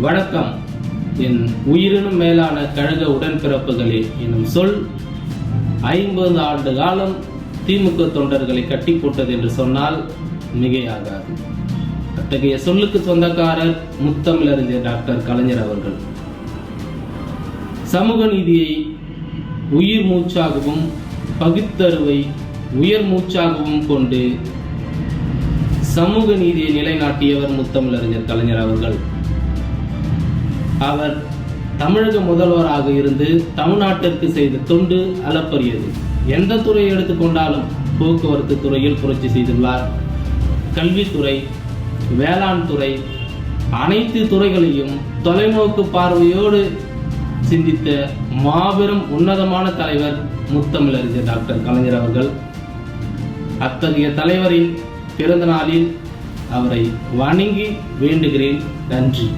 வணக்கம். என் உயிரினும் மேலான கழக உடன்பிறப்புகளே எனும் சொல் ஐம்பது ஆண்டு காலம் திமுக தொண்டர்களை கட்டி போட்டது என்று சொன்னால் மிகையாகாது. அத்தகைய சொல்லுக்கு சொந்தக்காரர் முத்தமிழறிஞர் டாக்டர் கலைஞர் அவர்கள். சமூக நீதியை உயிர் மூச்சாகவும் பகுத்தறிவை உயர் மூச்சாகவும் கொண்டு சமூக நீதியை நிலைநாட்டியவர் முத்தமிழறிஞர் கலைஞர் அவர்கள். அவர் தமிழக முதல்வராக இருந்து தமிழ்நாட்டிற்கு செய்த தொண்டு அளப்பரியது. எந்த துறையை எடுத்துக்கொண்டாலும் போக்குவரத்து துறையில் புரட்சி செய்துள்ளார். கல்வித்துறை வேளாண் துறை அனைத்து துறைகளையும் தொலைநோக்கு பார்வையோடு சிந்தித்த மாபெரும் உன்னதமான தலைவர் முத்தமிழறிஞர் டாக்டர் கலைஞர் அவர்கள். அத்தகைய தலைவரின் பிறந்த நாளில் அவரை வணங்கி வேண்டுகிறேன். நன்றி.